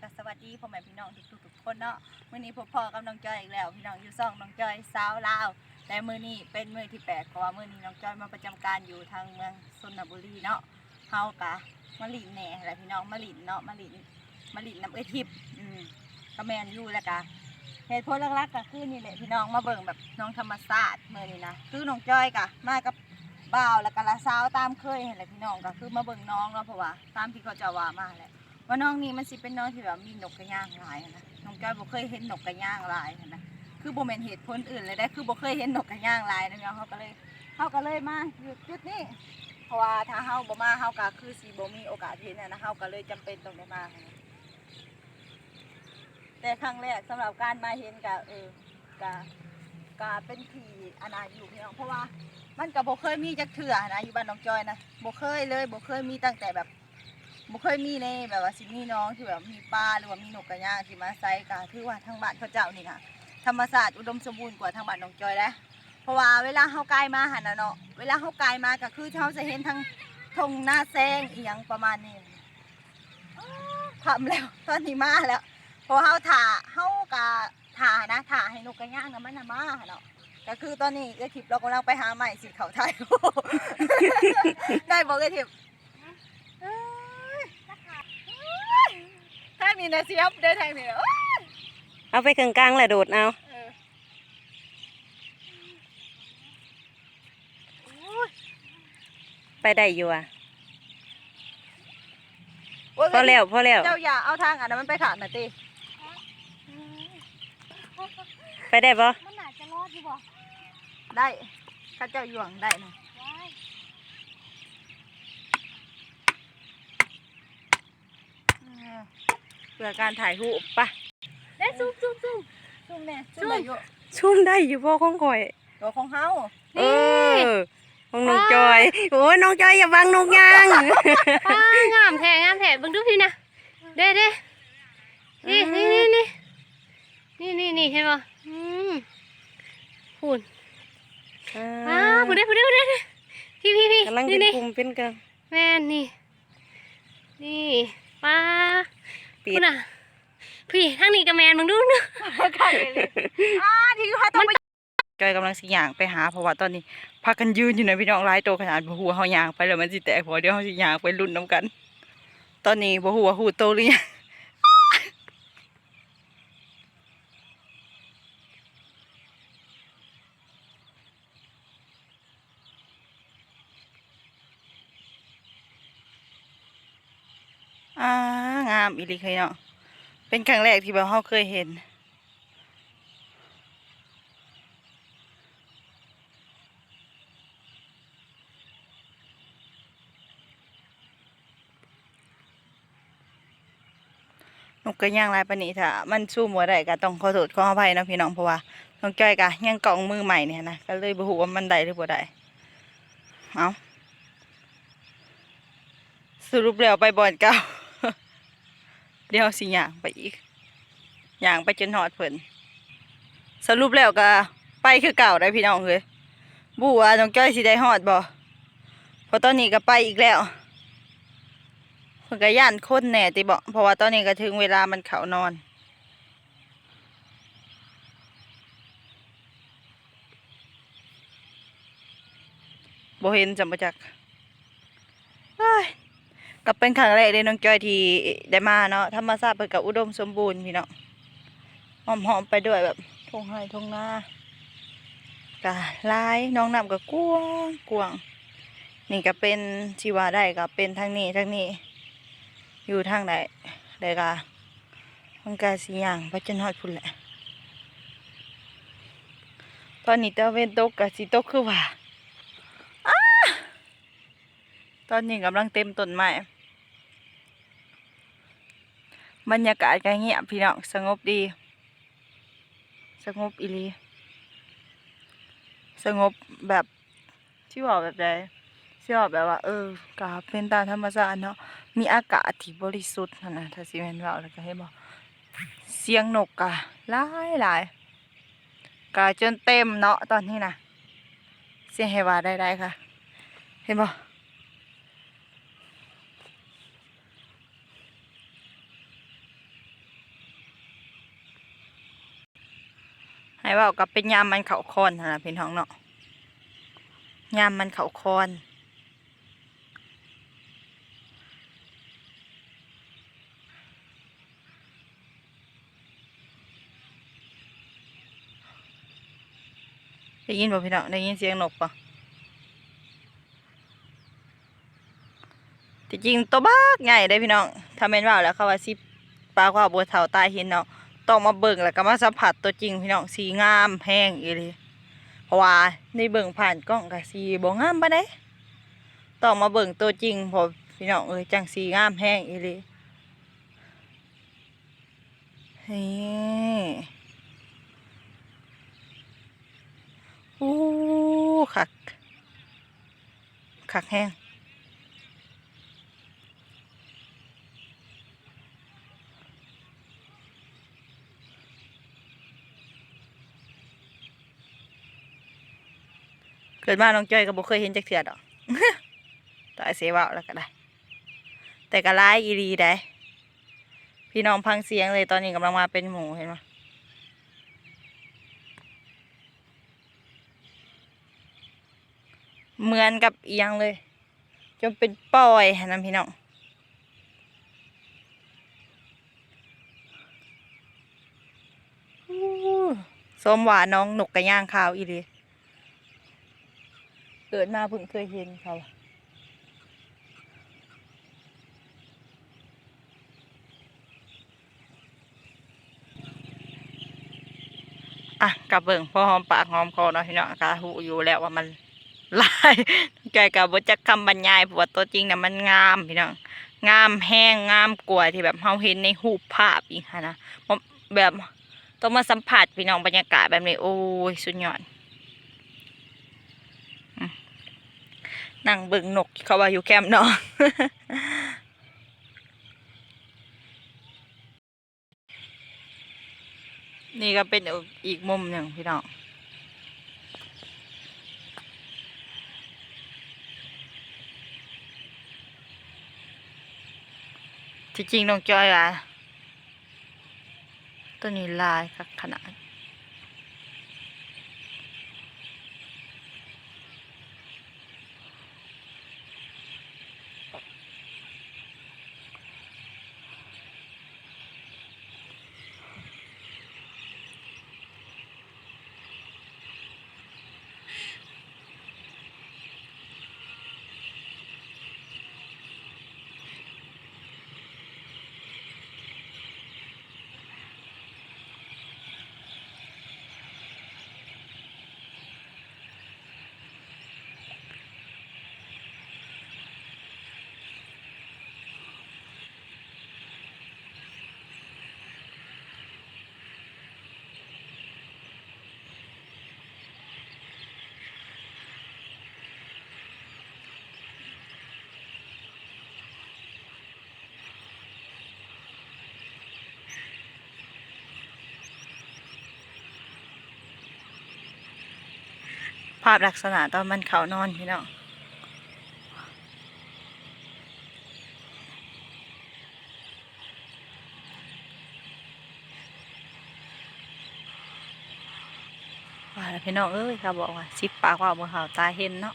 ก็สวัสดีพ่อแม่พี่น้องทุกๆทุกคนเนาะมื้อนี้พบพ่อกับน้องจอยอีกแล้ว พี่น้องอยู่ซ่องน้องจอยสาวลาวและมื้อนี้เป็นมื้อที่แปลกเพราะว่ามื้อนี้น้องจอยมาประจำการอยู่ทางเมืองชนบุรีเนาะเฮากะมาลินแหน่แหละพี่น้องมาลินเนาะมาลินมาลินน้ำเอ้ยทิพย์อืมก็แมนอยู่แล้วกะเหตุผลหลักๆก็คือนี่แหละพี่น้องมาเบิ่งแบบน้องธรรมศาสตร์มื้อนี้นะคือน้องจอยกะมากับบ่าวแล้วก็ละสาวตามเคยเห็นแหละพี่น้องก็คือมาเบิ่งน้องเนาะเพราะว่าตามที่เขาจะว่ามาแหละ ว่าน้องนี่มันสิเป็นน้องที่แบบมีนกกระย่างหลายนะน้องจ้อยบ่เคยเห็นนกกระย่างหลายหั้นนะคือบ่แม่นเหตุผลอื่นเลยได้คือบ่เคยเห็นนกกระย่างหลายนะพี่น้องเขาก็เลยเขาก็เลยมาหยุดจุดนี้เพราะว่าถ้าเฮาบ่มาเฮาก็คือสิบ่มีโอกาสเห็นนะเฮาก็เลยจำเป็นต้องได้มาแต่ครั้งแรกสำหรับการมาเห็นก็เออก็ก็เป็นทีอนาอยู่พี่น้องเพราะว่ามันก็บ่เคยมีจักเถื่อนะอยู่บ้านน้องจอยนะบ่เคยเลยบ่เคยมีตั้งแต่แบบ บ่เคยมีในแบบว่าสิมีน้องที่แบบมีปลาหรือว่ามีนกกระยางที่มาใส่ก็ถือว่าทางบ้านเขาเจ้านี่ค่ะธรรมศาสตร์อุดมสมบูรณ์กว่าทางบ้านหนองจอยแล้วเพราะว่าเวลาเฮาไกลมาหันน่ะเนาะเวลาเฮาไกลมาก็คือเฮาจะเห็นทั้งทงหน้าแซงอีหยังประมาณนี้อ้าวทำแล้วตอนนี้มาแล้วเพราะเฮาถ่าเฮาก็ถ่านะถ่าให้นกกระย่างนะมันน่ะมาเนาะก็คือตอนนี้เอทิพเรากำลังไปหาใหม่สิเขาไทยได้บอกเอทิพย์เอ้ยทาง นี้นะเสียบได้ทางนี้โอ้ยเอาไปกลางกลางๆแหละโดดเอาเออโอ้ยไปได้อยู่อะโอ้ยพอแล้วพอแล้วเจ้าอย่าเอาทางอันนั้นมันไปขางหน่อยติไปได้ปะมันอาจจะรอดอยู่บ่ได้ข้าเจ้าหยวงได้นะ ว้าย เออ เพื่อการถ่ายรูปปะได้ซุ่มซุ่มซุ่มซุ่มเนี่ยซุ่มได้อยู่ชุ่มได้อยู่พ่อของข่อยตัวของเฮาเออของน้องจอย โอ้ยน้องจอยอย่าบังนกยางป้างามแท้งามแท้เบิ่งดูพี่นะเด้เด้นี่นี่นี่นี่นี่นี่นี่เห็นบ่อืมพูนอ้าพูดได้พูดได้พูดได้พี่พี่พี่กำลังนี่เป็นนี่กลุ่มเป็นกันแม่นนี่ นี่ป้า ปิพูดดน่ะพี่ทางนี้กับแมนมึงดูเนาะใครเลยอ่าที่เขาต้องไปจอยกำลังสิย่างไปหาเพราะว่าตอนนี้พากันยืนอยู่ในพี่น้องหลายตัวขนาดบ่ฮู้ว่าเฮาย่างไปแล้วมันสิแตกบ่เดี๋ยวเฮาสิย่างไปลุ้นนํกัน ตอนนี้บ่ฮู้ว่าฮู้โตหรือยังอ่ามอีลีเคยเนาะเป็นครั้งแรกที่แบบเฮาเคยเห็น นกกระย่างลายปนนี้ถ้ามันสู้มัวได้ก็ต้องขอโทษขออภัยนะพี่น้องเพราะว่าน้องจ้อยก็ยังกล่องมือใหม่เนี่ยนะก็เลยบ่ฮู้ว่ามันได้หรือบ่ได้เอาสรุปแล้วไปบ่อนเก่า เดี๋ยวสิย่างไปอีกย่างไปจนฮอดเพิ่นสรุปแล้วก็ไปคือเก่าได้พี่น้องเอ้ยบ่ว่าน้องจ้อยสิได้ฮอดบ่เพราะตอนนี้ก็ไปอีกแล้วเพิ่นก็ย่านคนแหน่ติบอเพราะว่าตอนนี้ก็ถึงเวลามันเขานอนบ่เห็นจำประจักเอ้ย ก็เป็นครั้งแรกเลยน้องจอยที่ได้มาเนาะธรรมชาติเพิ่นก็อุดมสมบูรณ์พี่เนาะหอมๆไปด้วยแบบทงไห้ทงนาก็หลายน้องน้ำก็กวงกวางนี่ก็เป็นชีวาได้ก็เป็นทางนี้ทางนี้ อยู่ทางไหนได้กะมันกาสีอย่างไปจนฮอดพุ่นแหละ ตอนนี้ตะเวนตกกะสิตกคือว่าอ้าตอนนี้กำลังเต็มต้นไม้ บรรยากาศก็เงียบพี่น้องสงบดี สงบอีลีสงบแบบที่ว่าแบบใดที่ว่าแบบว่า เออกาเป็นตามธรรมชาติเนาะมีอากาศที่บริสุทธิ์นะถ้าสิแม่นว่าแล้วก็ให้บอกเสียงนกกะหลายหลายกะจนเต็มเนาะตอนนี้นะเสียงให้ว่าได้ได้ค่ะ เห็นบ่ ให้เว่ากับเป็นยามมันเขาคอนนะพี่น้องเนาะยามมันเขาคอนได้ยินบ่พี่น้องได้ยินเสียงนกปะที่จริงตัวบ้ากใหญ่ได้พี่น้องถ้าแม่นว่าแล้วเขาว่าสิปลาว่าบัวเฒ่าตายเห็นเนาะ ต้องมาเบิ่งแล้วก็มาสัมผัสตัวจริงพี่น้องสีงามแห้งอีหลีเพราะว่าในเบิ่งผ่านกล้องก็สีบ่งามปานใดต้องมาเบิ่งตัวจริงพอพี่น้องเอ้ยจังสีงามแห้งอีหลีนี่โอ้คักคักแห้ง กิดมาน้องจ้อยก็บ่เคยเห็นจักเทื่อดอกตายเสียว้าแล้วก็ได้ แต่ก็ร้ายอีรีได้พี่น้องพังเสียงเลยตอนนี้กำลังมาเป็นหมูเห็นไหมเหมือนกับเอียงเลย จนเป็นปอยนะพี่น้องส้มหวานน้องหนกกระย่างขาวอีรี เกิดมาเพิ่งเคยเห็นเขาอะกับเบิ่งพอหอมปากหอมคอเนาะพี่น้องกะหูอยู่แล้วว่ามันลายไก่กับบจักคำบรรยายเพราะว่าตัวจริงนะมันงามพี่น้องงามแห้งงามกว่าที่แบบเราเห็นในรูภาพอีกค่ะนะแบบต้องมาสัมผัสพี่น้องบรรยากาศแบบนี้โอ้ยสุดยอด นั่งเบิ่งนกเขาว่าอยู่แคมป์เนาะนี่ก็เป็นอีกมุมหนึ่งพี่น้องที่จริงน้องจอยอะตัวนี้ลายคักขนาดาพลักษณะตอนมันเขานอนพี่น้องว่าพี่น้องเอ้ยเขาบอกว่าสิบปากว่าบนเขาตาเห็นเนาะ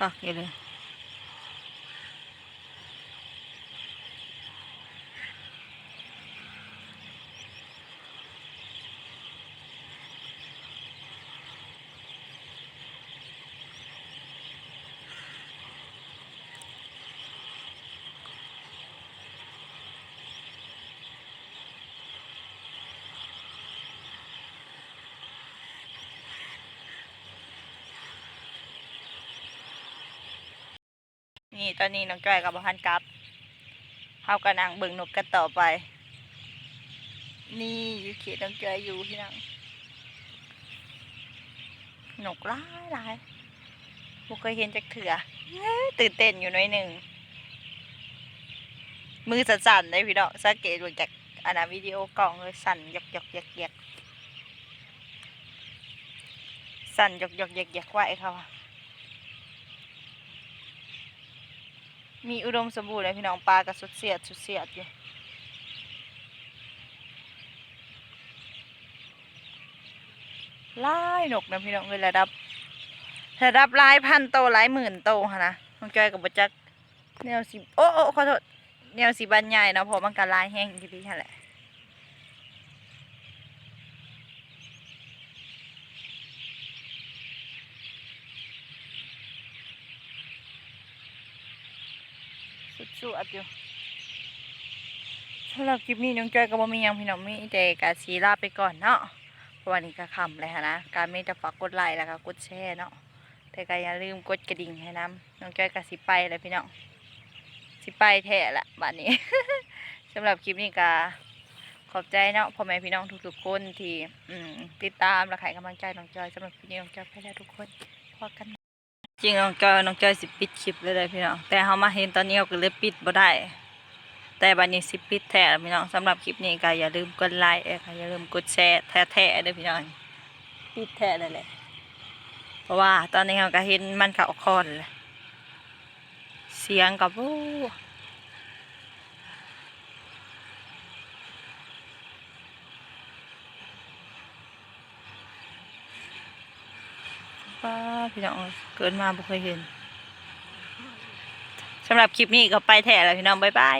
คัก นี่ตอนนี้น้องจ้อยกับพันกับเขากำลังเบิ่งนกกันต่อไป นี่อยู่เขตน้องจ้อยอยู่ที่นั่งนกหลายหลายบุเคยเห็นจากเถื่อตื่นเต้นอยู่หน่อยหนึ่ง มือสั่นๆเลยพี่น้องสังเกตดูจากอันนั้นวิดีโอกล้องเลยสั่นหยกหยกหยกหยกสั่นหยอกหยอกแยกแยกไหวเขาอะ มีอุดมสมบูรณ์เลยพี่น้องปลากระสุดเสียดสุดเสียดอยู่ลายนกนะพี่น้องเลยระดับระดับลายพันโตหลายหมื่นโตฮะนะน้องจอยกับบจักแนวสีโอ้โอ้ขอโทษแนวสีบรรยายเนาะเพราะมันก็หลายแห้งอยู่ดีแค่แหละ สุดๆอัดอยู่สำหรับคลิปนี้น้องจอยก็บ่มียังพี่น้องมีแต่กาสีลาไปก่อนเนาะเพราะวันนี้ก็ค่ำเลยค่ะนะการไม่จะฝากกดไลค์แล้วก็กดแชร์เนาะแต่ก็อย่าลืมกดกระดิ่งให้น้ำน้องจอยก็สิไปเลยพี่น้องสิไปแท้ละบัดนี้ สำหรับคลิปนี้ก็ขอบใจเนาะพ่อแม่พี่น้องทุกๆคนที่อืมติดตามและให้กำลังใจน้องจอยสำหรับคลิปนี้น้องจอยไปแล้วทุกคนพอกัน จริงน้องจอยน้องจอยสิปิดคลิปเลยเลยพี่น้องแต่เขามาเห็นตอนนี้เขาก็เลยปิดบ่ได้ แต่บัดนี้สิปิดแท้พี่น้องสำหรับคลิปนี้ก็อย่าลืมกดไลค์อยค่ะอย่าลืมกดแชร์แท้ๆเลยพี่น้องปิดแท้เลยแหละเพราะว่าตอนนี้เขาก็เห็นมันเขาคอนเลยเสียงกับผู้ ป้าพี่น้องเกิดมาบ่เคยเห็นสำหรับคลิปนี้ก็ไปแท้แล้วพี่น้องบ๊ายบาย